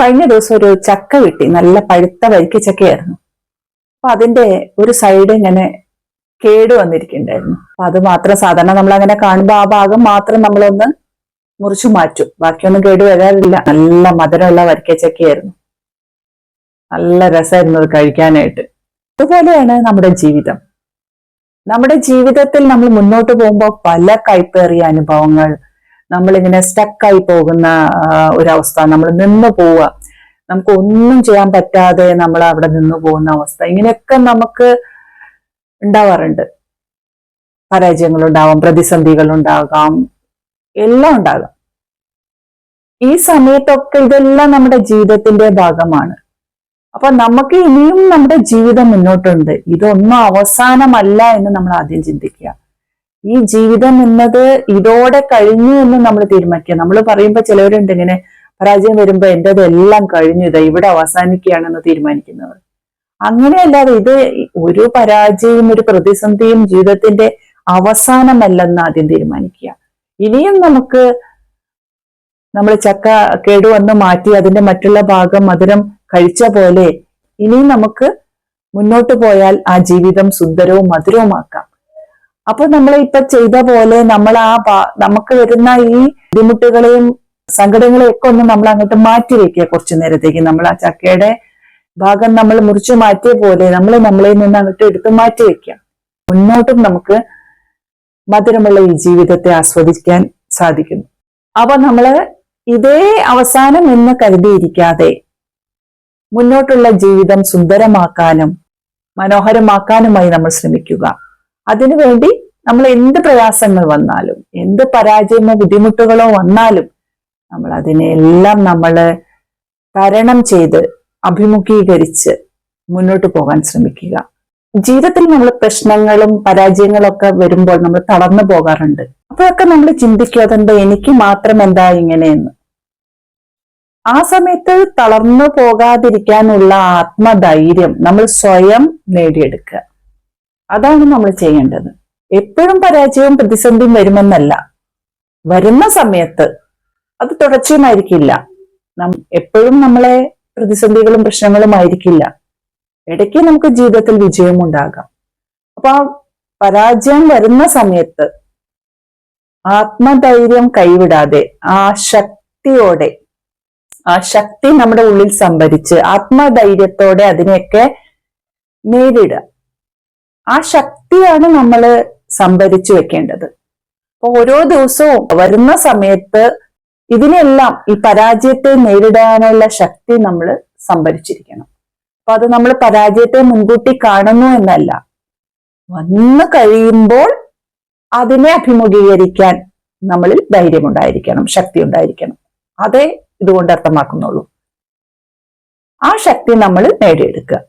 കഴിഞ്ഞ ദിവസം ഒരു ചക്ക കിട്ടി നല്ല പഴുത്ത വരിക്ക ചക്കയായിരുന്നു. അപ്പൊ അതിന്റെ ഒരു സൈഡ് ഇങ്ങനെ കേട് വന്നിരിക്കുന്നുണ്ടായിരുന്നു. അപ്പൊ അത് മാത്രം സാധാരണ നമ്മൾ അങ്ങനെ കാണുമ്പോൾ ആ ഭാഗം മാത്രം നമ്മളൊന്ന് മുറിച്ചു മാറ്റും. ബാക്കിയൊന്നും കേട് വരാറില്ല. നല്ല മധുരമുള്ള വരിക്ക ചക്കയായിരുന്നു. നല്ല രസമായിരുന്നു അത് കഴിക്കാനായിട്ട്. അതുപോലെയാണ് നമ്മുടെ ജീവിതം. നമ്മുടെ ജീവിതത്തിൽ നമ്മൾ മുന്നോട്ട് പോകുമ്പോൾ പല കൈപ്പേറിയ അനുഭവങ്ങൾ നമ്മളിങ്ങനെ സ്റ്റക്കായി പോകുന്ന ഒരവസ്ഥ. നമ്മൾ നിന്ന് പോവുക. നമുക്ക് ഒന്നും ചെയ്യാൻ പറ്റാതെ നമ്മൾ അവിടെ നിന്ന് പോകുന്ന അവസ്ഥ. ഇങ്ങനെയൊക്കെ നമുക്ക് ഉണ്ടാവാറുണ്ട്. പരാജയങ്ങൾ ഉണ്ടാവാം പ്രതിസന്ധികൾ ഉണ്ടാകാം എല്ലാം ഉണ്ടാകാം. ഈ സമയത്തൊക്കെ ഇതെല്ലാം നമ്മുടെ ജീവിതത്തിന്റെ ഭാഗമാണ്. അപ്പൊ നമുക്ക് ഇനിയും നമ്മുടെ ജീവിതം മുന്നോട്ടുണ്ട്. ഇതൊന്നും അവസാനമല്ല എന്ന് നമ്മൾ ആദ്യം ചിന്തിക്കുക. ഈ ജീവിതം എന്നത് ഇതോടെ കഴിഞ്ഞു എന്ന് നമ്മൾ തീരുമാനിക്കുക. നമ്മൾ പറയുമ്പോൾ ചിലവരുണ്ട് ഇങ്ങനെ പരാജയം വരുമ്പോൾ എന്റെ അതെല്ലാം കഴിഞ്ഞു ഇതാ ഇവിടെ അവസാനിക്കുകയാണെന്ന് തീരുമാനിക്കുന്നവർ. അങ്ങനെയല്ലാതെ ഇത് ഒരു പരാജയം ഒരു പ്രതിസന്ധിയും ജീവിതത്തിന്റെ അവസാനമല്ലെന്ന് ആദ്യം തീരുമാനിക്കുക. ഇനിയും നമുക്ക് നമ്മൾ ചക്ക കേടുവന്ന് മാറ്റി അതിന്റെ മറ്റുള്ള ഭാഗം മധുരം കഴിച്ച പോലെ ഇനിയും നമുക്ക് മുന്നോട്ട് പോയാൽ ആ ജീവിതം സുന്ദരവും മധുരവുമാക്കാം. അപ്പൊ നമ്മൾ ഇപ്പൊ ചെയ്ത പോലെ നമ്മൾ ആ നമുക്ക് വരുന്ന ഈ ബുദ്ധിമുട്ടുകളെയും സങ്കടങ്ങളെയും ഒക്കെ ഒന്ന് നമ്മൾ അങ്ങോട്ട് മാറ്റി വെക്കുക കുറച്ചു നേരത്തേക്ക്. നമ്മൾ ആ ചക്കയുടെ ഭാഗം നമ്മൾ മുറിച്ചു മാറ്റിയ പോലെ നമ്മൾ നമ്മളെ നിന്ന് അങ്ങോട്ട് എടുത്ത് മാറ്റി വെക്കുക. മുന്നോട്ടും നമുക്ക് മധുരമുള്ള ഈ ജീവിതത്തെ ആസ്വദിക്കാൻ സാധിക്കുന്നു അപ്പൊ നമ്മൾ ഇതേ അവസാനം എന്ന് കരുതിയിരിക്കാതെ മുന്നോട്ടുള്ള ജീവിതം സുന്ദരമാക്കാനും മനോഹരമാക്കാനുമായി നമ്മൾ ശ്രമിക്കുക. അതിനുവേണ്ടി നമ്മൾ എന്ത് പ്രയാസങ്ങൾ വന്നാലും എന്ത് പരാജയമോ ബുദ്ധിമുട്ടുകളോ വന്നാലും നമ്മൾ അതിനെല്ലാം നമ്മൾ തരണം ചെയ്ത് അഭിമുഖീകരിച്ച് മുന്നോട്ട് പോകാൻ ശ്രമിക്കുക. ജീവിതത്തിൽ നമ്മൾ പ്രശ്നങ്ങളും പരാജയങ്ങളും ഒക്കെ വരുമ്പോൾ നമ്മൾ തളർന്നു പോകാറുണ്ട്. അപ്പോഴൊക്കെ നമ്മൾ ചിന്തിക്കുക അതെന്താ എനിക്ക് മാത്രം എന്താ ഇങ്ങനെയെന്ന്. ആ സമയത്ത് തളർന്നു പോകാതിരിക്കാനുള്ള ആത്മധൈര്യം നമ്മൾ സ്വയം നേടിയെടുക്കുക. അതാണ് നമ്മൾ ചെയ്യേണ്ടത്. എപ്പോഴും പരാജയവും പ്രതിസന്ധിയും വരുമെന്നല്ല. വരുന്ന സമയത്ത് അത് തുടർച്ചയുമായിരിക്കില്ല. എപ്പോഴും നമ്മളെ പ്രതിസന്ധികളും പ്രശ്നങ്ങളും ആയിരിക്കില്ല. ഇടയ്ക്ക് നമുക്ക് ജീവിതത്തിൽ വിജയം ഉണ്ടാകാം. അപ്പൊ ആ പരാജയം വരുന്ന സമയത്ത് ആത്മധൈര്യം കൈവിടാതെ ആ ശക്തിയോടെ ആ ശക്തി നമ്മുടെ ഉള്ളിൽ സംഭരിച്ച് ആത്മധൈര്യത്തോടെ അതിനെയൊക്കെ നേരിടുക. ആ ശക്തിയാണ് നമ്മൾ സംഭരിച്ചു വെക്കേണ്ടത്. അപ്പൊ ഓരോ ദിവസവും വരുന്ന സമയത്ത് ഇതിനെല്ലാം ഈ പരാജയത്തെ നേരിടാനുള്ള ശക്തി നമ്മൾ സംഭരിച്ചിരിക്കണം. അപ്പൊ അത് നമ്മൾ പരാജയത്തെ മുൻകൂട്ടി കാണുന്നു എന്നല്ല. വന്നു കഴിയുമ്പോൾ അതിനെ അഭിമുഖീകരിക്കാൻ നമ്മളിൽ ധൈര്യം ഉണ്ടായിരിക്കണം ശക്തി ഉണ്ടായിരിക്കണം അതേ ഇതുകൊണ്ട് അർത്ഥമാക്കുന്നുള്ളൂ. ആ ശക്തി നമ്മൾ നേടിയെടുക്കുക.